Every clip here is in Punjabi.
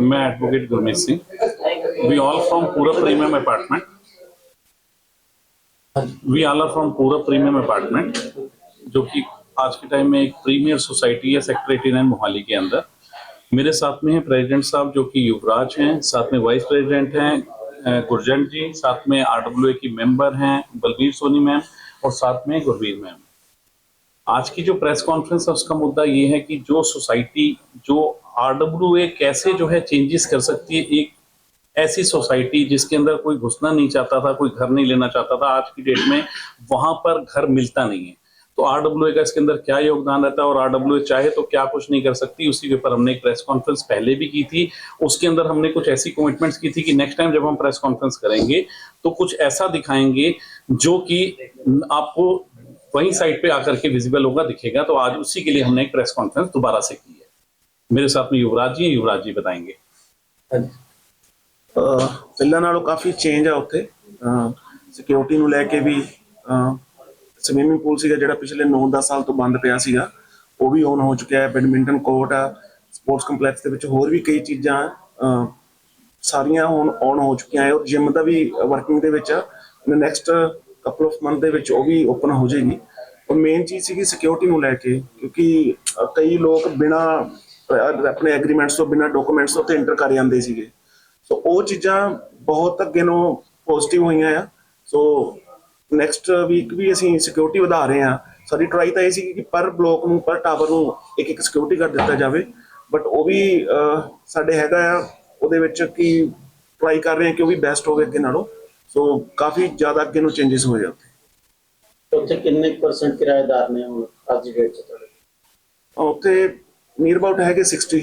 मैं advocate Gurmeet Singh. We all from Purab premium apartment we all are from Purab premium apartment जो कि आज के टाइम में एक प्रीमियर सोसाइटी है सेक्टर 89 मोहाली के अंदर। मेरे साथ में है प्रेसिडेंट साहब, जो कि युवराज हैं, साथ में वाइस प्रेसिडेंट हैं गुरजंट जी, साथ में आरडब्ल्यू की मेंबर हैं, बलबीर सोनी मैम और साथ में गुरवीर मैम आज की जो प्रेस कॉन्फ्रेंस है, उसका मुद्दा ये है कि जो सोसाइटी, जो आरडब्ल्यू कैसे जो है चेंजेस कर सकती है, एक ऐसी सोसाइटी जिसके अंदर कोई घुसना नहीं चाहता था, कोई घर नहीं लेना चाहता था, आज की डेट में वहाँ पर घर मिलता नहीं है। तो आरडब्ल्यू का इसके अंदर क्या योगदान रहता है और आरडब्ल्यू चाहे तो क्या कुछ नहीं कर सकती, उसी के ऊपर हमने एक प्रेस कॉन्फ्रेंस पहले भी की थी। उसके अंदर हमने कुछ ऐसी कमिटमेंट्स की थी कि नेक्स्ट टाइम जब हम प्रेस कॉन्फ्रेंस करेंगे तो कुछ ऐसा दिखाएँगे जो कि आपको वही साइट पे आकर के विजिबल होगा दिखेगा तो आज उसी के लिए हमने एक प्रेस कॉन्फ्रेंस दोबारा से की है मेरे साथ में युवराज जी हैं, युवराज जी बताएंगे ਹਾਂਜੀ ਅਹ ਪਹਿਲਾਂ ਨਾਲੋਂ ਕਾਫੀ ਚੇਂਜ ਆ ਉੱਥੇ ਸਿਕਿਉਰਿਟੀ ਨੂੰ ਲੈ ਕੇ ਵੀ ਸਵੀਮਿੰਗ ਪੂਲ ਸੀਗਾ ਜਿਹੜਾ ਪਿਛਲੇ 9-10 ਸਾਲ ਤੋਂ ਬੰਦ ਪਿਆ ਸੀਗਾ ਉਹ ਵੀ ਔਨ ਹੋ ਚੁੱਕਿਆ ਹੈ ਬੈਡਮਿੰਟਨ ਕੋਰਟ ਆ ਸਪੋਰਟਸ ਕੰਪਲੈਕਸ ਦੇ ਵਿੱਚ ਹੋਰ ਵੀ ਕਈ ਚੀਜ਼ਾਂ ਅਹ, ਸਾਰੀਆਂ ਹੁਣ ਔਨ ਹੋ ਚੁੱਕੀਆਂ ਹੈ ਔਰ ਜਿਮ ਦਾ ਵੀ ਵਰਕਿੰਗ ਦੇ ਵਿੱਚ ਆ ਨੈਕਸਟ ਕਪਲ ਆਫ ਮੰਥ ਦੇ ਵਿੱਚ ਉਹ ਵੀ ਓਪਨ ਹੋ ਜਾਏਗੀ ਔਰ ਮੇਨ ਚੀਜ਼ ਸੀਗੀ ਸਿਕਿਉਰਿਟੀ ਨੂੰ ਲੈ ਕੇ ਕਿਉਂਕਿ ਅਹ, ਕਈ ਲੋਕ ਬਿਨਾ ਆਪਣੇ ਐਗਰੀਮੈਂਟਸ ਤੋਂ ਬਿਨਾ ਡਾਕੂਮੈਂਟਸ ਤੋਂ ਉੱਥੇ ਐਂਟਰ ਕਰ ਜਾਂਦੇ ਸੀਗੇ। ਸੋ ਉਹ ਚੀਜ਼ਾਂ ਬਹੁਤ ਅੱਗੇ ਨੂੰ ਪੋਜ਼ਿਟਿਵ ਹੋਈਆਂ ਆ। ਸੋ ਨੈਕਸਟ ਵੀਕ ਵੀ ਅਸੀਂ ਸਿਕਿਉਰਿਟੀ ਵਧਾ ਰਹੇ ਆ ਸਾਡੀ ਟਰਾਈ ਤਾਂ ਇਹ ਸੀ ਕਿ ਪਰ ਬਲੋਕ ਨੂੰ ਪਰ ਟਾਵਰ ਨੂੰ ਇੱਕ ਇੱਕ ਸਿਕਿਉਰਿਟੀ ਕਰ ਦਿੱਤਾ ਜਾਵੇ। ਬਟ ਉਹ ਵੀ ਅਹ, ਸਾਡੇ ਹੈਗਾ ਆ ਉਹਦੇ ਵਿੱਚ ਕਿ ਟਰਾਈ ਕਰ ਰਹੇ ਆ ਕਿ ਉਹ ਵੀ ਬੈਸਟ ਹੋਵੇ ਅੱਗੇ ਨਾਲੋਂ। ਸੋ ਕਾਫੀ ਜ਼ਿਆਦਾ ਅੱਗੇ ਨੂੰ ਚੇਂਜਸ ਹੋਏ ਆ ਉੱਥੇ। ਉੱਥੇ ਕਿੰਨੇ ਪਰਸੈਂਟ ਕਿਰਾਏਦਾਰ ਨੇ ਹੁਣ ਅੱਜ ਦੀ ਡੇਟ 'ਚ ਤੁਹਾਡੇ? ਉੱਥੇ ਨੀਅਰ ਅਬਾਊਟ ਹੈਗੇ 60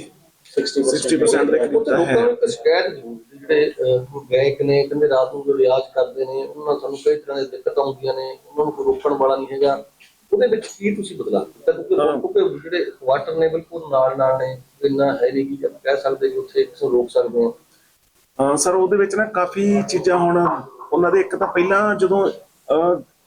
60% ਦੇ ਕਰੀਬ ਤਾਂ ਹੈ ਲੋਕਾਂ ਨੂੰ ਇੱਕ ਸ਼ਿਕਾਇਤ ਜ਼ਰੂਰ ਸੀ, ਜਿਹੜੇ ਅਹ, ਗਾਇਕ ਨੇ ਕਹਿੰਦੇ ਰਾਤ ਨੂੰ ਜੋ ਰਿਆਜ਼ ਕਰਦੇ ਨੇ ਉਹਨਾਂ ਨਾਲ ਸਾਨੂੰ ਕਈ ਤਰ੍ਹਾਂ ਦੀ ਦਿੱਕਤ ਆਉਂਦੀਆਂ ਨੇ ਉਹਨਾਂ ਨੂੰ ਕੋਈ ਰੋਕਣ ਵਾਲਾ ਨਹੀਂ ਹੈਗਾ। ਉਹਦੇ ਵਿੱਚ ਕੀ ਤੁਸੀਂ ਬਦਲਾਅ ਕੀਤਾ? ਕਿਉਂਕਿ ਹਾਂ। ਕਿਉਂਕਿ ਜਿਹੜੇ ਵਾਟਰ ਨੇ ਬਿਲਕੁਲ ਨਾਲ ਨਾਲ ਨੇ ਇੰਨਾ ਹੈ ਨਹੀਂ ਕਿ ਆਪਾਂ ਕਹਿ ਸਕਦੇ ਕਿ ਉੱਥੇ ਕਿਸੇ ਨੂੰ ਰੋਕ ਸਕਦੇ ਹਾਂ। ਸਰ ਉਹਦੇ ਵਿੱਚ ਨਾ ਕਾਫੀ ਚੀਜ਼ਾਂ ਹੁਣ ਉਹਨਾਂ ਦੇ ਇੱਕ ਤਾਂ ਪਹਿਲਾਂ ਜਦੋਂ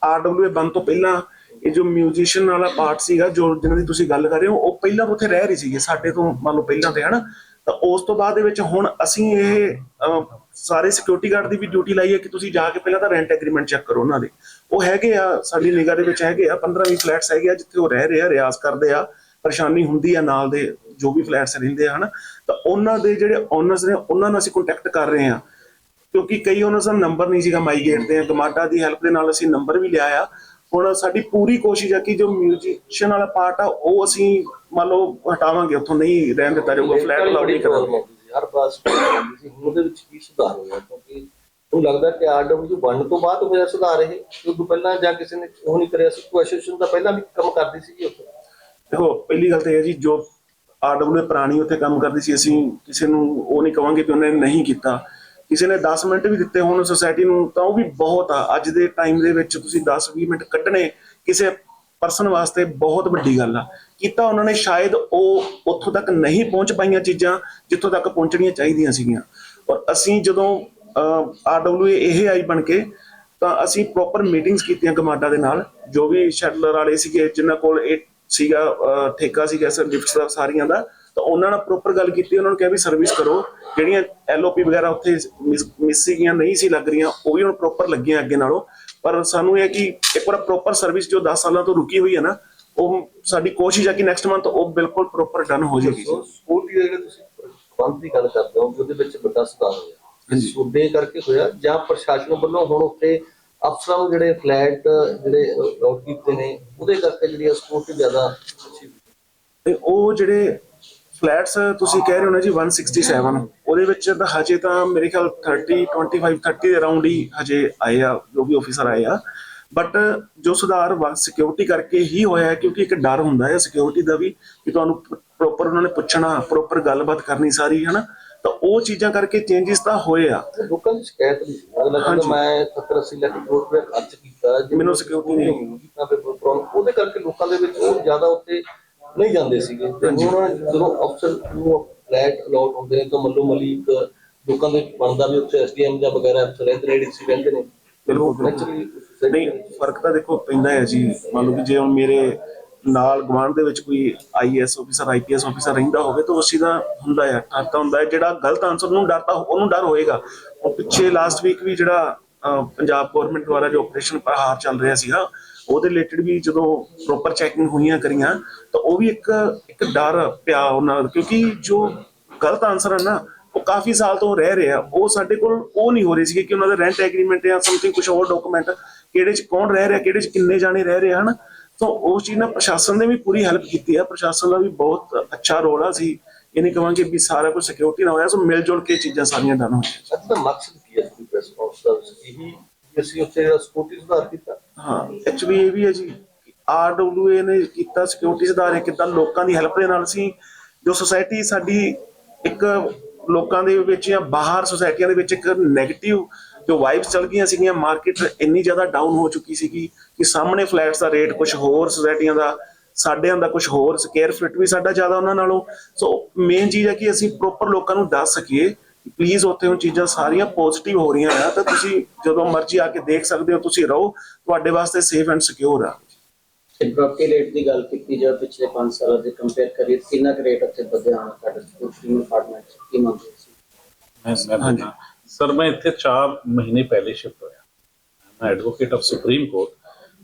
ਆਰਡਬਲਯੂ ਬੰਦ ਤੋਂ ਪਹਿਲਾਂ ਇਹ ਜੋ ਮਿਊਜ਼ੀਸ਼ੀਅਨ ਵਾਲਾ ਪਾਰਟ ਸੀਗਾ, ਜੋ ਜਿਹਨਾਂ ਦੀ ਤੁਸੀਂ ਗੱਲ ਕਰ ਰਹੇ ਹੋ, ਉਹ ਪਹਿਲਾਂ ਉੱਥੇ ਰਹਿ ਰਹੀ ਸੀਗੇ, ਸਾਡੇ ਤੋਂ ਮੰਨ ਲਓ ਪਹਿਲਾਂ ਤੇ, ਹਨਾ? ਤਾਂ ਉਸ ਤੋਂ ਬਾਅਦ ਦੇ ਵਿੱਚ ਹੁਣ ਅਸੀਂ ਇਹ ਸਾਰੇ ਸਿਕਿਉਰਿਟੀ ਗਾਰਡ ਦੀ ਵੀ ਡਿਊਟੀ ਲਾਈ ਹੈ ਕਿ ਤੁਸੀਂ ਜਾ ਕੇ ਪਹਿਲਾਂ ਤਾਂ ਰੈਂਟ ਐਗਰੀਮੈਂਟ ਚੈੱਕ ਕਰੋ ਉਹਨਾਂ ਦੇ। ਉਹ ਹੈਗੇ ਆ, ਸਾਡੀ ਨਿਗਾਹ ਦੇ ਵਿੱਚ ਹੈਗੇ ਆ 15 20 ਫਲੈਟਸ ਹੈਗੇ ਆ, ਜਿੱਥੇ ਉਹ ਰਹਿ ਰਹੇ ਆ, ਰਿਆਜ਼ ਕਰਦੇ ਆ, ਪਰੇਸ਼ਾਨੀ ਹੁੰਦੀ ਆ ਨਾਲ ਦੇ, ਜੋ ਵੀ ਫਲੈਟਸ ਰਹਿੰਦੇ ਆ, ਹਨਾ? ਤਾਂ ਉਹਨਾਂ ਦੇ ਜਿਹੜੇ ਓਨਰਸ ਨੇ, ਉਹਨਾਂ ਨਾਲ ਅਸੀਂ ਕੰਟੈਕਟ ਕਰ ਰਹੇ ਆ। ਕਿਉਂਕਿ ਕਈ ਉਹਨਾਂ ਦਾ ਨੰਬਰ ਨਹੀਂ ਸੀਗਾ ਮਾਈਗੇਟ ਦੇ ਗਮਾਡਾ ਦੀ ਹੈਲਪ ਦੇ ਨਾਲ ਅਸੀਂ ਨੰਬਰ ਵੀ ਲਿਆ ਆ। ਹੁਣ ਸਾਡੀ ਪੂਰੀ ਕੋਸ਼ਿਸ਼ ਹੈ ਕਿ ਜੋ ਮਿਊਜ਼ੀਸ਼ੀਅਨ ਵਾਲਾ ਪਾਰਟ ਆ ਉਹ ਅਸੀਂ ਮੰਨ ਲਓ ਹਟਾਵਾਂਗੇ ਉੱਥੋਂ ਨਹੀਂ ਰਹਿਣ ਦਿੱਤਾ ਜਾਊਗਾ ਫਲੈਟ ਅਲਾਉਡ ਨਹੀਂ ਕਰਾਂਗੇ। ਸੀ, ਹਰ ਪਾਸ ਸੀ ਹੁਣ ਉਹਦੇ ਵਿੱਚ ਕੀ ਸੁਧਾਰ ਹੋਇਆ? ਕਿਉਂਕਿ ਉਹ ਲੱਗਦਾ ਕਿ ਆਰਡਬਲਯੂ ਬਣਨ ਤੋਂ ਬਾਅਦ ਹੋਇਆ ਸੁਧਾਰ ਇਹ ਕਿ ਉਦੋਂ ਪਹਿਲਾਂ ਜਾਂ ਕਿਸੇ ਨੇ ਉਹ ਨਹੀਂ ਕਰਿਆ ਸੀ ਐਸੋਸੀਏਸ਼ਨ ਤਾਂ ਪਹਿਲਾਂ ਵੀ ਕੰਮ ਕਰਦੀ ਸੀਗੀ ਉੱਥੇ। ਦੇਖੋ ਪਹਿਲੀ ਗੱਲ ਤਾਂ ਇਹ ਹੈ ਜੀ ਜੋ ਆਰਡਬਲਯੂ ਪੁਰਾਣੀ ਉੱਥੇ ਕੰਮ ਕਰਦੀ ਸੀ ਅਸੀਂ ਕਿਸੇ ਨੂੰ ਉਹ ਨਹੀਂ ਕਵਾਂਗੇ ਕਿ ਉਹਨੇ ਨਹੀਂ ਕੀਤਾ। ਕਿਸੇ ਨੇ 10 ਮਿੰਟ ਵੀ ਦਿੱਤੇ ਹੋਣ ਸੋਸਾਇਟੀ ਨੂੰ, ਤਾਂ ਉਹ ਵੀ ਬਹੁਤ ਆ। ਅੱਜ ਦੇ ਟਾਈਮ ਦੇ ਵਿੱਚ ਤੁਸੀਂ 10-20 ਮਿੰਟ ਕੱਢਣੇ ਕਿਸੇ ਪਰਸਨ ਵਾਸਤੇ ਬਹੁਤ ਵੱਡੀ ਗੱਲ ਆ। ਕੀਤਾ ਉਹਨਾਂ ਨੇ ਸ਼ਾਇਦ ਉਹ ਉੱਥੋਂ ਤੱਕ ਨਹੀਂ ਪਹੁੰਚ ਪਾਈਆਂ ਚੀਜ਼ਾਂ ਜਿੱਥੋਂ ਤੱਕ ਪਹੁੰਚਣੀਆਂ ਚਾਹੀਦੀਆਂ ਸੀਗੀਆਂ। ਔਰ ਅਸੀਂ ਜਦੋਂ ਆਰਡਬਲਯੂ ਇਹ ਆਈ ਬਣ ਕੇ, ਤਾਂ ਅਸੀਂ ਪ੍ਰੋਪਰ ਮੀਟਿੰਗਸ ਕੀਤੀਆਂ ਕਮਾਡਾ ਦੇ ਨਾਲ, ਜੋ ਵੀ ਸ਼ਟਲਰ ਵਾਲੇ ਸੀਗੇ, ਜਿਨ੍ਹਾਂ ਕੋਲ ਇਹ ਸੀਗਾ ਠੇਕਾ ਸੀਗਾ, ਸਰ ਗਿਫਟਸ ਦਾ, ਸਾਰੀਆਂ ਦਾ ਤਾਂ ਉਹਨਾਂ ਨਾਲ ਪ੍ਰੋਪਰ ਗੱਲ ਕੀਤੀ ਉਹਨਾਂ ਨੂੰ ਕਿਹਾ ਵੀ ਸਰਵਿਸ ਕਰੋ ਜਿਹੜੀਆਂ ਐਲਓਪੀ ਵਗੈਰਾ ਉੱਥੇ ਮਿਸ ਸੀਗੀਆਂ ਨਹੀਂ ਸੀ ਲੱਗ ਰਹੀਆਂ ਉਹ ਵੀ ਹੁਣ ਪ੍ਰੋਪਰ ਲੱਗੀਆਂ ਅੱਗੇ ਨਾਲੋਂ ਪਰ ਸਾਨੂੰ ਇਹ ਹੈ ਕਿ ਇੱਕ ਵਾਰ ਪ੍ਰੋਪਰ ਸਰਵਿਸ ਜੋ 10 ਸਾਲਾਂ ਤੋਂ ਰੁਕੀ ਹੋਈ ਹੈ ਨਾ ਉਹ ਸਾਡੀ ਕੋਸ਼ਿਸ਼ ਹੈ ਕਿ ਨੈਕਸਟ ਮੰਥ ਉਹ ਬਿਲਕੁਲ ਪ੍ਰੋਪਰ ਡਨ ਹੋ ਜਾਏਗੀ ਸਕੂਲ ਦੀ ਜਿਹੜੇ ਤੁਸੀਂ ਪ੍ਰਬੰਧ ਦੀ ਗੱਲ ਕਰਦੇ ਹੋ ਉਹਦੇ ਵਿੱਚ ਵੱਡਾ ਸੁਧਾਰ ਹੋਇਆ। ਸੂਬੇ ਕਰਕੇ ਹੋਇਆ ਜਾਂ ਪ੍ਰਸ਼ਾਸਨ ਵੱਲੋਂ ਹੁਣ ਉੱਥੇ ਅਫਸਰਾਂ ਨੂੰ ਜਿਹੜੇ ਫਲੈਟ ਜਿਹੜੇ ਅਲਾਟ ਕੀਤੇ ਨੇ ਉਹਦੇ ਕਰਕੇ ਜਿਹੜੀ ਸਪੋਰਟ ਜ਼ਿਆਦਾ ਅੱਛੀ। ਤੇ ਉਹ ਜਿਹੜੇ ਫਲੈਟਸ ਤੁਸੀਂ ਕਹਿ ਰਹੇ ਹੋ ਨਾ ਜੀ 167 ਉਹਦੇ ਵਿੱਚ ਤਾਂ ਹਜੇ ਤਾਂ ਮੇਰੇ ਖਿਆਲ 30 25 30 ਦੇ ਅਰਾਊਂਡ ਹੀ ਹਜੇ ਆਏ ਆ ਜੋ ਵੀ ਆਫੀਸਰ ਆਏ ਆ। ਬਟ ਜੋ ਸੁਧਾਰ ਸਿਕਿਉਰਿਟੀ ਕਰਕੇ ਹੀ ਹੋਇਆ ਹੈ ਕਿਉਂਕਿ ਇੱਕ ਡਰ ਹੁੰਦਾ ਹੈ ਸਿਕਿਉਰਿਟੀ ਦਾ ਵੀ ਕਿ ਤੁਹਾਨੂੰ ਪ੍ਰੋਪਰ ਉਹਨਾਂ ਨੇ ਪੁੱਛਣਾ ਪ੍ਰੋਪਰ ਗੱਲਬਾਤ ਕਰਨੀ ਸਾਰੀ ਹਨਾ? ਤਾਂ ਉਹ ਚੀਜ਼ਾਂ ਕਰਕੇ ਚੇਂਜਸ ਤਾਂ ਹੋਏ ਆ। ਲੋਕਾਂ ਦੀ ਸ਼ਿਕਾਇਤ ਵੀ ਸੀ ਅਗਲਾ ਕਹਿੰਦਾ। ਮੈਂ 70 80 ਲੱਖ ਰੁਪਏ ਖਰਚ ਕੀਤਾ ਮੈਨੂੰ security ਨਹੀਂ। ਉਹਦੇ ਕਰਕੇ ਲੋਕਾਂ ਦੇ ਵਿੱਚ ਉਹ ਜ਼ਿਆਦਾ ਉੱਤੇ ਨਹੀਂ ਜਾਂਦੇ ਸੀਗੇ। ਤੇ ਹੁਣ ਜਦੋਂ ਅਫਸਰ ਨੂੰ ਫਲੈਟ ਅਲਾਟ ਹੁੰਦੇ ਨੇ ਤਾਂ ਮੱਲੋ ਮਲੀ ਇੱਕ ਲੋਕਾਂ ਦੇ ਬਣਦਾ ਵੀ ਉੱਥੇ ਐਸਡੀਐਮ ਜਾਂ ਵਗੈਰਾ ਅਫਸਰ ਰਹਿੰਦੇ ਨੇ ਡੀਸੀ ਰਹਿੰਦੇ ਨੇ। ਬਿਲਕੁਲ ਨਹੀਂ ਫ਼ਰਕ ਤਾਂ ਦੇਖੋ ਪੈਂਦਾ ਹੈ ਜੀ। ਮੰਨ ਲਓ ਕਿ ਜੇ ਹੁਣ ਮੇਰੇ ਨਾਲ ਗਵਾਂਢ ਦੇ ਵਿੱਚ ਕੋਈ ਆਈਐਸ ਅਫੀਸਰ ਆਈਪੀਐਸ ਅਫੀਸਰ ਰਹਿੰਦਾ ਹੋਵੇ ਤਾਂ ਉਸ ਦਾ ਹੁੰਦਾ ਹੈ ਡਰ ਤਾਂ ਹੁੰਦਾ ਹੈ। ਜਿਹੜਾ ਗਲਤ ਆਨਸਰ ਨੂੰ ਡਰਤਾ ਉਹਨੂੰ ਡਰ ਹੋਏਗਾ। ਉਹ ਪਿੱਛੇ ਲਾਸਟ ਵੀਕ ਵੀ ਜਿਹੜਾ ਪੰਜਾਬ ਗਵਰਨਮੈਂਟ ਦੁਆਰਾ ਜੋ ਆਪਰੇਸ਼ਨ ਪ੍ਰਹਾਰ ਚੱਲ ਰਿਹਾ ਸੀਗਾ ਉਹਦੇ ਰਿਲੇਟਡ ਵੀ ਜਦੋਂ ਪ੍ਰੋਪਰ ਚੈਕਿੰਗ ਹੋਈਆਂ ਕਰੀਆਂ, ਤਾਂ ਉਹ ਵੀ ਇੱਕ ਇੱਕ ਡਰ ਪਿਆ ਉਹਨਾਂ ਕਿਉਂਕਿ ਜੋ ਗਲਤ ਆਨਸਰ ਹੈ ਨਾ, ਉਹ ਕਾਫੀ ਸਾਲ ਤੋਂ ਰਹਿ ਰਹੇ। ਆ ਉਹ ਸਾਡੇ ਕੋਲ ਉਹ ਨਹੀਂ ਹੋ ਰਹੀ ਸੀ ਕਿ ਉਹਨਾਂ ਦਾ ਰੈਂਟ ਐਗਰੀਮੈਂਟ ਜਾਂ ਸਮਥਿੰਗ ਕੁਝ ਹੋਰ ਡਾਕੂਮੈਂਟ ਕਿਹੜੇ ਚ ਕੌਣ ਰਹਿ ਰਿਹਾ, ਕਿਹੜੇ ਚ ਕਿੰਨੇ ਜਾਣੇ ਰਹਿ ਰਹੇ ਹਨ? ਤਾਂ ਉਸ ਚੀਜ਼ ਨਾਲ ਪ੍ਰਸ਼ਾਸਨ ਨੇ ਵੀ ਪੂਰੀ ਹੈਲਪ ਕੀਤੀ ਹੈ ਪ੍ਰਸ਼ਾਸਨ ਦਾ ਵੀ ਬਹੁਤ ਅੱਛਾ ਰੋਲ ਆ। ਸੀ ਇਹ ਕਹਾਂਗੇ ਵੀ ਸਾਰਾ ਕੁਝ ਸਿਕਿਉਰਿਟੀ ਨਾਲ ਹੋਇਆ, ਸੋ ਮਿਲ ਜੁਲ ਕੇ ਚੀਜ਼ਾਂ ਸਾਰੀਆਂ ਡਨ ਹੋਈਆਂ। ਅੱਜ ਮਕਸਦ ਕੀ ਹੈ ਪ੍ਰੈਸ ਕਾਨਫਰੰਸ ਇਹੀ ਅਸੀਂ ਉੱਥੇ ਜਿਹੜਾ ਸਕਿਉਰਟੀ ਸੁਧਾਰ ਕੀਤਾ? ਹਾਂ ਐਕਚੁਅਲੀ ਇਹ ਵੀ ਹੈ ਜੀ। ਆਰਡਬਲਯੂਏ ਨੇ ਕੀਤਾ ਸਿਕਿਉਰਿਟੀ ਸੁਧਾਰੇ ਕਿੱਦਾਂ ਲੋਕਾਂ ਦੀ ਹੈਲਪ ਦੇ ਨਾਲ ਸੀ, ਜੋ ਸੋਸਾਇਟੀ ਸਾਡੀ ਇੱਕ ਲੋਕਾਂ ਦੇ ਵਿੱਚ ਜਾਂ ਬਾਹਰ ਸੁਸਾਇਟੀਆਂ ਦੇ ਵਿੱਚ ਇੱਕ 네ਗੇਟਿਵ ਜੋ ਵਾਈਬਸ ਚੱਲ ਗਈਆਂ ਸੀਗੀਆਂ ਮਾਰਕੀਟ ਇੰਨੀ ਜ਼ਿਆਦਾ ਡਾਊਨ ਹੋ ਚੁੱਕੀ ਸੀਗੀ ਕਿ ਸਾਹਮਣੇ ਫਲੈਟਸ ਦਾ ਰੇਟ ਕੁਝ ਹੋਰ ਸੁਸਾਇਟੀਆਂ ਦਾ, ਸਾਡਿਆਂ ਦਾ ਕੁਝ ਹੋਰ ਸਕੁਅਰ ਫਿਟ ਵੀ ਸਾਡਾ ਜ਼ਿਆਦਾ ਉਹਨਾਂ ਨਾਲੋਂ। ਸੋ ਮੇਨ ਚੀਜ਼ ਹੈ ਕਿ ਅਸੀਂ ਪ੍ਰੋਪਰ ਲੋਕਾਂ ਨੂੰ ਦੱਸ ਸਕੀਏ ਪਲੀਜ਼ ਉੱਥੇ ਉਹ ਚੀਜ਼ਾਂ ਸਾਰੀਆਂ ਪੋਜ਼ਿਟਿਵ ਹੋ ਰਹੀਆਂ ਆ ਤਾਂ ਤੁਸੀਂ ਜਦੋਂ ਮਰਜ਼ੀ ਆ ਕੇ ਦੇਖ ਸਕਦੇ ਹੋ ਤੁਸੀਂ ਰਹੋ ਤੁਹਾਡੇ ਵਾਸਤੇ ਸੇਫ ਐਂਡ ਸਿਕਿਉਰ ਆ। ਪ੍ਰੋਪਰਟੀ ਰੇਟ ਦੀ ਗੱਲ ਕੀਤੀ ਜਾਵੇ ਪਿਛਲੇ 5 ਸਾਲਾਂ ਦੇ ਕੰਪੇਅਰ ਕਰੀਏ ਕਿੰਨਾ ਕੁ ਰੇਟ ਉੱਥੇ ਵਧਿਆ ਹੋਣਾ ਸਾਡੇ ਪ੍ਰੀਮੀਅਮ ਅਪਾਰਟਮੈਂਟ ਚ? ਕੀ ਮੰਗਦੇ ਸੀ? ਮੈਂ ਹਾਂਜੀ। ਸਰ ਮੈਂ ਇੱਥੇ 4 ਮਹੀਨੇ ਪਹਿਲੇ ਸ਼ਿਫਟ ਹੋਇਆ। ਮੈਂ ਐਡਵੋਕੇਟ ਆਫ ਸੁਪਰੀਮ ਕੋਰਟ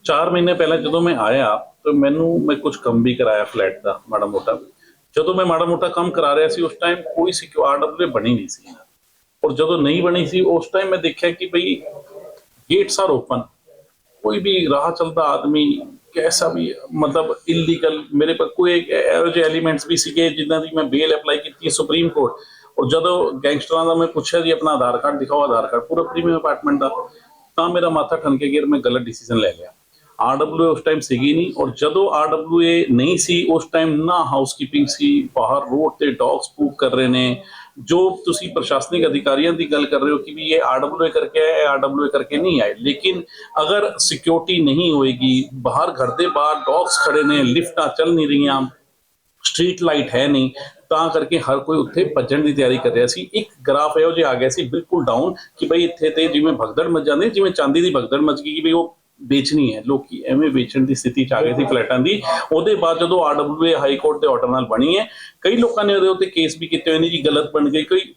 4 ਮਹੀਨੇ ਪਹਿਲਾਂ ਜਦੋਂ ਮੈਂ ਆਇਆ ਤਾਂ ਮੈਨੂੰ ਮੈਂ ਕੁਝ ਕੰਮ ਵੀ ਕਰਾਇਆ ਫਲੈਟ ਦਾ ਮਾੜਾ ਮੋਟਾ। ਜਦੋਂ ਮੈਂ ਮਾੜਾ ਮੋਟਾ ਕੰਮ ਕਰਾ ਰਿਹਾ ਸੀ, ਉਸ ਟਾਈਮ ਕੋਈ ਸਿਕਿਉਰ ਆਰਡਰ ਬਣੀ ਨਹੀਂ ਸੀ। ਔਰ ਜਦੋਂ ਨਹੀਂ ਬਣੀ ਸੀ, ਉਸ ਟਾਈਮ ਮੈਂ ਦੇਖਿਆ ਕਿ ਭਈ ਗੇਟਸ ਆਰ ਓਪਨ ਕੋਈ ਵੀ ਰਾਹ ਚਲਦਾ ਆਦਮੀ ਕੈਸਾ ਵੀ, ਮਤਲਬ ਇਲੀਗਲ ਮੇਰੇ ਪਰ ਕੋਈ ਇੱਕ ਇਹੋ ਜਿਹੇ ਐਲੀਮੈਂਟਸ ਵੀ ਸੀਗੇ ਜਿਨ੍ਹਾਂ ਦੀ ਮੈਂ ਬੇਲ ਅਪਲਾਈ ਕੀਤੀ ਹੈ ਸੁਪਰੀਮ ਕੋਰਟ ਔਰ ਜਦੋਂ ਗੈਂਗਸਟਰਾਂ ਦਾ ਮੈਂ ਪੁੱਛਿਆ ਜੀ, ਆਪਣਾ ਆਧਾਰ ਕਾਰਡ ਦਿਖਾਓ, Aadhaar card Purab premium apartment ਦਾ, ਤਾਂ ਮੇਰਾ ਮਾਥਾ ਠਣਕੇ ਗਿਆ ਮੈਂ ਗਲਤ ਡਿਸੀਜਨ ਲੈ ਲਿਆ। ਆਰਡਬਲਯੂ ਉਸ ਟਾਈਮ ਸੀਗੀ ਨਹੀਂ ਔਰ ਜਦੋਂ ਆਰਡਬਲਯੂ ਨਹੀਂ ਸੀ, ਉਸ ਟਾਈਮ ਨਾ ਹਾਊਸਕੀਪਿੰਗ ਸੀ, ਬਾਹਰ ਰੋਡ ਤੇ ਡੌਗਸ ਪੂਕ ਕਰ ਰਹੇ ਨੇ। ਜੋ ਤੁਸੀਂ ਪ੍ਰਸ਼ਾਸਨਿਕ ਅਧਿਕਾਰੀਆਂ ਦੀ ਗੱਲ ਕਰ ਰਹੇ ਹੋ ਕਿ ਵੀ ਇਹ ਆਰਡਬਲਯੂ ਕਰਕੇ ਆਏ ਇਹ ਆਰਡਬਲਯੂ ਕਰਕੇ ਨਹੀਂ ਆਏ। ਲੇਕਿਨ ਅਗਰ ਸਿਕਿਉਰਿਟੀ ਨਹੀਂ ਹੋਏਗੀ, ਬਾਹਰ ਘਰ ਦੇ ਬਾਹਰ ਡੌਗਸ ਖੜੇ ਨੇ, ਲਿਫਟਾਂ ਚੱਲ ਨਹੀਂ ਰਹੀਆਂ ਸਟਰੀਟ ਲਾਈਟ ਹੈ ਨਹੀਂ, ਤਾਂ ਕਰਕੇ ਹਰ ਕੋਈ ਉੱਥੇ ਭੱਜਣ ਦੀ ਤਿਆਰੀ ਕਰ ਰਿਹਾ ਸੀ। ਇੱਕ ਗ੍ਰਾਫ ਇਹੋ ਜਿਹਾ ਆ ਗਿਆ ਸੀ, ਬਿਲਕੁਲ ਡਾਊਨ ਕਿ ਭਈ ਇੱਥੇ ਤੇ ਜਿਵੇਂ ਭਗਦੜ ਮਚ ਜਾਂਦੇ ਜਿਵੇਂ ਚਾਂਦੀ ਦੀ ਭਗਦੜ ਮਚ ਗਈ ਕਿ ਭਈ ਉਹ ਵੇਚਣੀ ਹੈ। ਲੋਕੀ ਐਵੇਂ ਵੇਚਣ ਦੀ ਸਥਿਤੀ ਚ ਆ ਗਏ ਸੀ ਫਲੈਟਾਂ ਦੀ। ਉਹਦੇ ਬਾਅਦ ਜਦੋਂ ਆਰਡਬਲਯੂ ਹਾਈ ਕੋਰਟ ਦੇ ਆਰਡਰ ਨਾਲ ਬਣੀ ਹੈ, ਕਈ ਲੋਕਾਂ ਨੇ ਉਹਦੇ ਉੱਤੇ ਕੇਸ ਵੀ ਕੀਤੇ ਹੋਏ ਨੇ ਜੀ, ਗਲਤ ਬਣ ਗਈ ਕੋਈ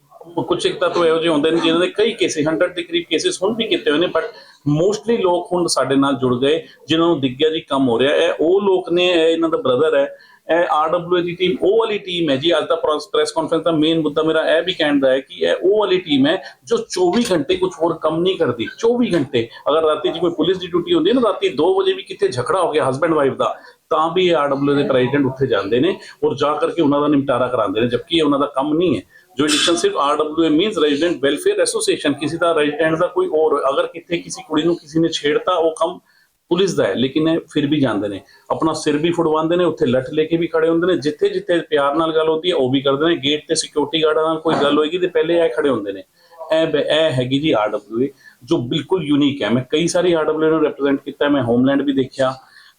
ਕੁਝ ਇੱਕ ਤਾਂ ਤੋਂ ਇਹੋ ਜਿਹੇ ਹੁੰਦੇ ਨੇ ਜਿਹਨਾਂ ਦੇ ਕਈ ਕੇਸਿਸ 100 ਦੇ ਕਰੀਬ ਕੇਸਿਸ ਹੁਣ ਵੀ ਕੀਤੇ ਹੋਏ ਨੇ ਬਟ ਮੋਸਟਲੀ ਲੋਕ ਹੁਣ ਸਾਡੇ ਨਾਲ ਜੁੜ ਗਏ, ਜਿਨ੍ਹਾਂ ਨੂੰ ਦਿਖ ਗਿਆ ਜੀ ਕੰਮ ਹੋ ਰਿਹਾ ਹੈ। ਇਹ ਉਹ ਲੋਕ ਨੇ ਇਹਨਾਂ ਦਾ ਬ੍ਰਦਰ ਹੈ ਇਹ ਆਰਡਬਲਯੂ ਦੀ ਟੀਮ ਉਹ ਵਾਲੀ ਟੀਮ ਹੈ ਜੀ, ਅੱਜ ਦਾ ਪ੍ਰੈਸ ਕਾਨਫਰੰਸ ਦਾ ਮੇਨ ਮੁੱਦਾ ਮੇਰਾ ਇਹ ਵੀ ਕਹਿਣ ਦਾ ਹੈ ਕਿ ਇਹ ਉਹ ਵਾਲੀ ਟੀਮ ਹੈ ਜੋ 24 ਘੰਟੇ ਕੁਝ ਹੋਰ ਕੰਮ ਨਹੀਂ ਕਰਦੀ 24 ਘੰਟੇ। ਅਗਰ ਰਾਤੀ ਜਿਵੇਂ ਪੁਲਿਸ ਦੀ ਡਿਊਟੀ ਹੁੰਦੀ ਹੈ ਨਾ, ਰਾਤੀ 2 ਵਜੇ ਵੀ ਕਿਤੇ ਝਗੜਾ ਹੋ ਗਿਆ ਹਸਬੰਡ ਵਾਈਫ ਦਾ, ਤਾਂ ਵੀ ਇਹ ਆਰਡਬਲਯੂ ਦੇ ਪ੍ਰੈਜ਼ੀਡੈਂਟ ਉੱਥੇ ਜਾਂਦੇ ਨੇ ਔਰ ਜਾ ਕਰਕੇ ਉਹਨਾਂ ਦਾ ਨਿਪਟਾਰਾ ਕਰਾਉਂਦੇ ਨੇ, ਜਦਕਿ ਇਹ ਉਹਨਾਂ ਦਾ ਕੰਮ ਨਹੀਂ ਹੈ। ਜੁਡੀਸ਼ੀਅਲ ਸਿਰਫ RWA means resident welfare association ਕਿਸੇ ਦਾ ਰੈਜ਼ੀਡੈਂਟ ਦਾ ਕੋਈ ਹੋਰ, ਅਗਰ ਕਿਤੇ ਕਿਸੇ ਕੁੜੀ ਨੂੰ ਕਿਸੇ ਨੇ ਛੇੜਤਾ ਉਹ ਕੰਮ ਪੁਲਿਸ ਦਾ ਹੈ, ਲੇਕਿਨ ਇਹ ਫਿਰ ਵੀ ਜਾਂਦੇ ਨੇ। ਆਪਣਾ ਸਿਰ ਵੀ ਫੁੜਵਾਉਂਦੇ ਨੇ, ਉੱਥੇ ਲੱਠ ਲੈ ਕੇ ਵੀ ਖੜੇ ਹੁੰਦੇ ਨੇ। ਜਿੱਥੇ ਜਿੱਥੇ ਪਿਆਰ ਨਾਲ ਗੱਲ ਹੁੰਦੀ ਹੈ, ਉਹ ਵੀ ਕਰਦੇ ਨੇ। ਗੇਟ ਤੇ ਸਿਕਿਉਰਿਟੀ ਗਾਰਡਾਂ ਨਾਲ ਕੋਈ ਗੱਲ ਹੋਏਗੀ ਤੇ ਪਹਿਲੇ ਇਹ ਖੜੇ ਹੁੰਦੇ ਨੇ। ਇਹ ਬ- ਇਹ ਹੈਗੀ ਜੀ ਆਰਡਬਲਯੂ ਜੋ ਬਿਲਕੁਲ ਯੂਨੀਕ ਹੈ। ਮੈਂ ਕਈ ਸਾਰੀ ਆਰਡਬਲਯੂ ਨੂੰ ਰਿਪਰੈਜ਼ੈਂਟ ਕੀਤਾ, ਮੈਂ ਹੋਮਲੈਂਡ ਵੀ ਦੇਖਿਆ,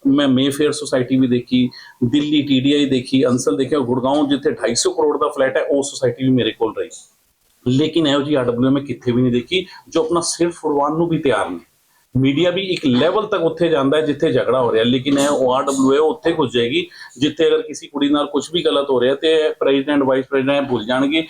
ਮੈਂ ਮੇਫੇਅਰ ਸੁਸਾਇਟੀ ਵੀ ਦੇਖੀ, ਦਿੱਲੀ ਟੀਡੀਆਈ ਦੇਖੀ, ਅੰਸਲ ਦੇਖਿਆ ਗੁੜਗਾਉਂ ਜਿੱਥੇ 250 ਕਰੋੜ ਦਾ ਫਲੈਟ ਹੈ, ਉਹ ਸੁਸਾਇਟੀ ਵੀ ਮੇਰੇ ਕੋਲ ਰਹੀ। ਲੇਕਿਨ ਇਹੋ ਜੀ ਆਰਡਬਲਯੂ ਮੈਂ ਕਿੱਥੇ ਵੀ ਨਹੀਂ ਦੇਖੀ, ਜੋ ਆਪਣਾ ਸਿਰ ਫੁੜਵਾਉਣ ਨੂੰ ਵੀ ਤਿਆਰ ਨੇ। ਮੀਡੀਆ ਵੀ ਇੱਕ ਲੈਵਲ ਤੱਕ ਉੱਥੇ ਜਾਂਦਾ ਹੈ ਜਿੱਥੇ ਝਗੜਾ ਹੋ ਰਿਹਾ। ਲੇਕਿਨ ਇਹ ਉਹ ਆਰਡਬਲਯੂ ਹੈ ਉਹ ਉੱਥੇ ਘੁਸ ਜਾਏਗੀ, ਜਿੱਥੇ ਅਗਰ ਕਿਸੇ ਕੁੜੀ ਨਾਲ ਕੁਝ ਵੀ ਗਲਤ ਹੋ ਰਿਹਾ ਤੇ ਪ੍ਰੈਜ਼ੀਡੈਂਟ ਵਾਈਸ ਪ੍ਰੈਜ਼ੀਡੈਂਟ ਭੁੱਲ ਜਾਣਗੇ।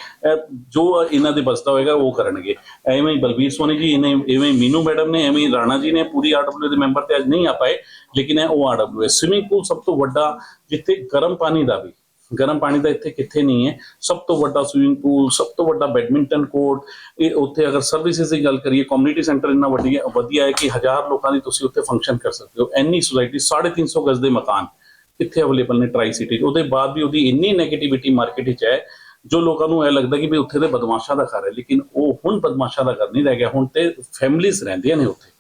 ਜੋ ਇਹਨਾਂ ਦੇ ਬਸਦਾ ਹੋਏਗਾ, ਉਹ ਕਰਨਗੇ। ਐਵੇਂ ਹੀ ਬਲਬੀਰ ਸੋਨੀ ਜੀ, ਇਹਨੇ ਐਵੇਂ ਹੀ ਮੀਨੂ ਮੈਡਮ ਨੇ, ਐਵੇਂ ਹੀ ਰਾਣਾ ਜੀ ਨੇ ਪੂਰੀ ਆਰਡਬਲਯੂ ਦੇ ਮੈਂਬਰ ਤੇ ਅੱਜ ਨਹੀਂ ਆ ਪਾਏ। ਲੇਕਿਨ ਇਹ ਉਹ ਆਰਡਬਲਯੂ ਹੈ ਸਵਿਮਿੰਗ ਪੂਲ ਸਭ ਤੋਂ ਵੱਡਾ, ਜਿੱਥੇ ਗਰਮ ਪਾਣੀ ਦਾ ਵੀ ਗਰਮ ਪਾਣੀ ਦਾ ਇੱਥੇ ਕਿੱਥੇ ਨਹੀਂ ਹੈ। ਸਭ ਤੋਂ ਵੱਡਾ ਸਵੀਮਿੰਗ ਪੂਲ ਸਭ ਤੋਂ ਵੱਡਾ ਬੈਡਮਿੰਟਨ ਕੋਰਟ ਇਹ ਉੱਥੇ ਅਗਰ ਸਰਵਿਸਿਜ਼ ਦੀ ਗੱਲ ਕਰੀਏ ਕਮਿਊਨਿਟੀ ਸੈਂਟਰ ਇੰਨਾ ਵੱਡੀ ਵਧੀਆ ਹੈ ਕਿ ਹਜ਼ਾਰ ਲੋਕਾਂ ਦੀ ਤੁਸੀਂ ਉੱਥੇ ਫੰਕਸ਼ਨ ਕਰ ਸਕਦੇ ਹੋ। ਐਨੀ ਸੁਸਾਇਟੀ 350 ਗਜ਼ ਦੇ ਮਕਾਨ ਕਿੱਥੇ ਅਵੇਲੇਬਲ ਨੇ ਟਰਾਈ ਸਿਟੀ ਉਹਦੇ ਬਾਅਦ ਵੀ ਉਹਦੀ ਇੰਨੀ 네ਗੇਟਿਵਿਟੀ ਮਾਰਕੀਟ ਵਿੱਚ ਹੈ, ਜੋ ਲੋਕਾਂ ਨੂੰ ਇਹ ਲੱਗਦਾ ਕਿ ਵੀ ਉੱਥੇ ਦੇ ਬਦਮਾਸ਼ਾਂ ਦਾ ਘਰ ਹੈ, ਲੇਕਿਨ ਉਹ ਹੁਣ ਬਦਮਾਸ਼ਾਂ ਦਾ ਘਰ ਨਹੀਂ ਰਹਿ ਗਿਆ। ਹੁਣ ਤੇ ਫੈਮਿਲੀਜ਼ ਰਹਿੰਦੀਆਂ ਨੇ ਉੱਥੇ।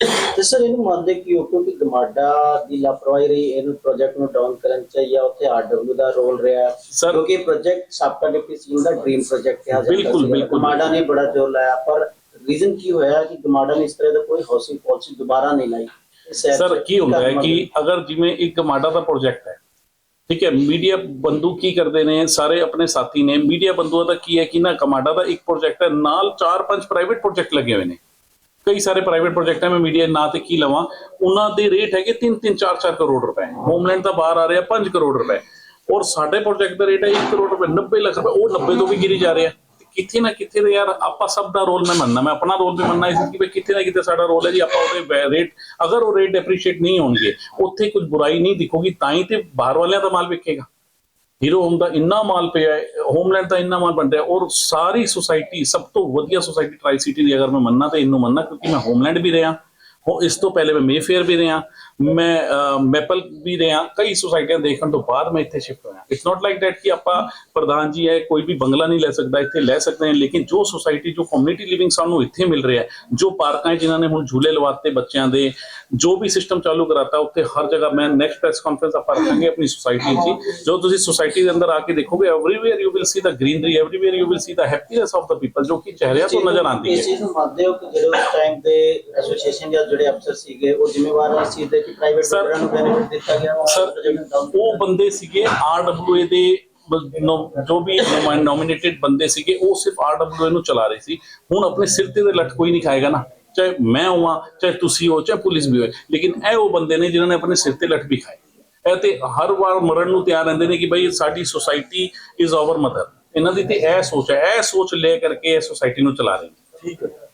ਤੇ ਸਰ ਇਹਨੂੰ ਮੰਨਦੇ ਕਿਉਂ? ਕਿਉਂਕਿ ਗਮਾਡਾ ਦੀ ਲਾਪਰਵਾਹੀ ਰਹੀ ਇਹਨੂੰ ਪ੍ਰੋਜੈਕਟ ਨੂੰ ਡਾਊਨ ਕਰਨ ਚ ਜਾਂ ਉੱਥੇ ਆਰਡਬਲਯੂ ਦਾ ਰੋਲ ਰਿਹਾ। Sir- ਕਿਉਂਕਿ ਪ੍ਰੋਜੈਕਟ ਸਾਬਕਾ ਡਿਪਟੀ ਸੀਐਮ ਦਾ ਡ੍ਰੀਮ ਪ੍ਰੋਜੈਕਟ ਜਾਂਦਾ ਬਿਲਕੁਲ। ਬਿਲਕੁਲ। ਗਮਾਡਾ ਨੇ ਬੜਾ ਜ਼ੋਰ ਲਾਇਆ। ਪਰ ਰੀਜ਼ਨ ਕੀ ਹੋਇਆ ਕਿ ਗਮਾਡਾ ਨੇ ਇਸ ਤਰ੍ਹਾਂ ਦਾ ਕੋਈ ਹਾਊਸਿੰਗ ਪਾਲਿਸੀ ਦੁਬਾਰਾ ਨਹੀਂ ਲਾਈ? ਸਰ ਕੀ ਹੁੰਦਾ ਹੈ ਕਿ ਅਗਰ ਜਿਵੇਂ ਇੱਕ ਮਾਡਾ ਦਾ ਪ੍ਰੋਜੈਕਟ ਹੈ ਠੀਕ ਹੈ ਮੀਡੀਆ ਬੰਦੂ ਕੀ ਕਰਦੇ ਨੇ? ਸਾਰੇ ਆਪਣੇ ਸਾਥੀ ਨੇ। ਮੀਡੀਆ ਬੰਦੂਆਂ ਦਾ ਕੀ ਹੈ ਕਿ ਨਾ ਕਮਾਡਾ ਦਾ ਇੱਕ ਪ੍ਰੋਜੈਕਟ ਹੈ ਨਾਲ ਚਾਰ ਪੰਜ ਪ੍ਰਾਈਵੇਟ ਪ੍ਰੋਜੈਕਟ ਲੱਗੇ ਹੋਏ ਨੇ। ਕਈ ਸਾਰੇ ਪ੍ਰਾਈਵੇਟ ਪ੍ਰੋਜੈਕਟਾਂ ਮੈਂ ਮੀਡੀਆ ਨਾਂ ਤੇ ਕੀ ਲਵਾਂ? ਉਹਨਾਂ ਦੇ ਰੇਟ ਹੈਗੇ 3-3 4-4 ਕਰੋੜ ਰੁਪਏ। ਹੋਮਲੈਂਡ ਦਾ ਬਾਹਰ ਆ ਰਿਹਾ 5 ਕਰੋੜ ਰੁਪਏ। ਔਰ ਸਾਡੇ ਪ੍ਰੋਜੈਕਟ ਦਾ ਰੇਟ ਹੈ 1 ਕਰੋੜ ਰੁਪਏ 90 ਲੱਖ ਰੁਪਏ, ਉਹ 90 ਤੋਂ ਵੀ ਗਿਰੀ ਜਾ ਰਿਹਾ। ਕਿੱਥੇ ਨਾ ਕਿੱਥੇ ਤੇ ਯਾਰ, ਆਪਾਂ ਸਭ ਦਾ ਰੋਲ ਮੈਂ ਮੰਨਣਾ ਮੈਂ ਆਪਣਾ ਰੋਲ ਵੀ ਮੰਨਣਾ ਇਸ ਕਿ ਵੀ ਕਿੱਥੇ ਨਾ ਕਿੱਥੇ ਸਾਡਾ ਰੋਲ ਹੈ ਜੀ, ਆਪਾਂ ਉਹਦੇ ਰੇਟ ਅਗਰ ਉਹ ਰੇਟ ਡੈਪਰੀਸ਼ੀਏਟ ਨਹੀਂ ਹੋਣਗੇ, ਉੱਥੇ ਕੁਝ ਬੁਰਾਈ ਨਹੀਂ ਦਿਖੂਗੀ, ਤਾਂ ਹੀ ਤੇ ਬਾਹਰ ਵਾਲਿਆਂ ਦਾ ਮਾਲ ਵਿਕੇਗਾ। ਹੀਰੋ ਹੋਮ ਦਾ ਇੰਨਾ ਮਾਲ ਪਿਆ ਹੈ ਹੋਮਲੈਂਡ ਦਾ ਇੰਨਾ ਮਾਲ ਬਣ ਰਿਹਾ ਔਰ ਸਾਰੀ ਸੁਸਾਇਟੀ ਸਭ ਤੋਂ ਵਧੀਆ ਸੁਸਾਇਟੀ ਟਰਾਈ ਸਿਟੀ ਦੀ ਅਗਰ ਮੈਂ ਮੰਨਣਾ ਤਾਂ ਇਹਨੂੰ ਮੰਨਣਾ ਕਿਉਂਕਿ ਮੈਂ ਹੋਮਲੈਂਡ ਵੀ ਰਿਹਾ ਹੋ ਇਸ ਤੋਂ ਪਹਿਲੇ ਮੈਂ ਮੇਫੇਅਰ ਵੀ ਰਿਹਾ ਮੈਂ ਮੈਪਲ ਵੀ ਰਿਹਾ ਕਈ ਸੁਸਾਇਟੀਆਂ ਦੇਖਣ ਤੋਂ ਬਾਅਦ ਮੈਂ ਇੱਥੇ ਸ਼ਿਫਟ ਹੋਇਆ। ਇਟਸ ਨਾਟ ਲਾਈਕ ਦੈਟ ਕਿ ਆਪਾਂ ਪ੍ਰਧਾਨ ਜੀ ਹੈ, ਕੋਈ ਵੀ ਬੰਗਲਾ ਨਹੀਂ ਲੈ ਸਕਦਾ, ਇੱਥੇ ਲੈ ਸਕਦੇ ਹਾਂ। ਲੇਕਿਨ ਜੋ ਸੁਸਾਇਟੀ, ਜੋ ਕਮਿਊਨਿਟੀ ਲਿਵਿੰਗ ਸਾਨੂੰ ਇੱਥੇ ਮਿਲ ਰਿਹਾ ਹੈ, ਜੋ ਪਾਰਕਾਂ ਜਿਨ੍ਹਾਂ ਨੇ ਹੁਣ ਝੂਲੇ ਲਵਾਤੇ ਬੱਚਿਆਂ ਦੇ, ਜੋ ਵੀ ਸਿਸਟਮ ਚਾਲੂ ਕਰਾਤਾ, ਉੱਥੇ ਹਰ ਜਗ੍ਹਾ ਮੈਂ ਨੈਕਸਟ ਪ੍ਰੈਸ ਕਾਨਫਰੰਸ ਆਪਾਂ ਰੱਖਾਂਗੇ ਆਪਣੀ ਸੁਸਾਇਟੀ 'ਚ ਜੋ ਤੁਸੀਂ ਸੁਸਾਇਟੀ ਦੇ ਅੰਦਰ ਆ ਕੇ ਦੇਖੋਗੇ everywhere you will see the greenery everywhere you will see the happiness of the people ਜੋ ਕਿ ਚਿਹਰਿਆਂ ਤੋਂ ਨਜ਼ਰ ਆਉਂਦੀ ਇਸ ਚੀਜ਼ ਨੂੰ ਮੰਨਦੇ ਹੋ ਕਿ ਜਿਹੜੇ ਉਸ ਟਾਈਮ ਦੇ ਐਸੋਸੀਏਸ਼ਨ ਜਾਂ ਜਿਹੜੇ ਅਫਸਰ ਸੀਗੇ, ਉਹ ਜ਼ਿੰਮੇਵਾਰ ਇਸ ਦੇ ਕਿ ਪ੍ਰਾਈਵੇਟ Sir, ਬਿਲਡਰਾਂ ਨੂੰ ਬੈਨੀਫਿਟ ਦਿੱਤਾ ਗਿਆ ਸਰ ਉਹ ਬੰਦੇ ਸੀਗੇ ਆਰਡਬਲਯੂਏ ਦੇ ਬ- ਨੋ- ਜੋ ਵੀ ਨੋਮੀਨੇਟਿਡ ਬੰਦੇ ਸੀਗੇ ਉਹ ਸਿਰਫ ਆਰਡਬਲਯੂਏ ਨੂੰ ਚਲਾ ਰਹੇ ਸੀ। ਹੁਣ ਆਪਣੇ ਸਿਰ ਤੇ ਲੱਟ ਕੋਈ ਨਹੀਂ ਖਾਏਗਾ ਨਾ। ਚਾਹੇ ਮੈਂ ਹੋਵਾਂ ਚਾਹੇ ਤੁਸੀਂ ਹੋ ਚਾਹੇ ਪੁਲਿਸ ਵੀ ਹੋਵੇ ਲੇਕਿਨ ਇਹ ਉਹ ਬੰਦੇ ਨੇ ਜਿਨ੍ਹਾਂ ਨੇ ਆਪਣੇ ਸਿਰ ਤੇ ਲੱਟ ਵੀ ਖਾਏ ਇਹ ਤੇ ਹਰ ਵਾਰ ਮਰਨ ਨੂੰ ਤਿਆਰ ਰਹਿੰਦੇ ਨੇ ਕਿ ਭਾਈ ਸਾਡੀ ਸੋਸਾਇਟੀ ਇਜ਼ ਆਵਰ ਮਦਰ ਇਹਨਾਂ ਦੀ ਤੇ ਇਹ ਸੋਚ ਹੈ। ਇਹ ਸੋਚ ਲੈ ਕਰਕੇ ਇਹ ਸੋਸਾਇਟੀ ਨੂੰ ਚਲਾ ਰਹੇ ਨੇ। ਠੀਕ ਹੈ।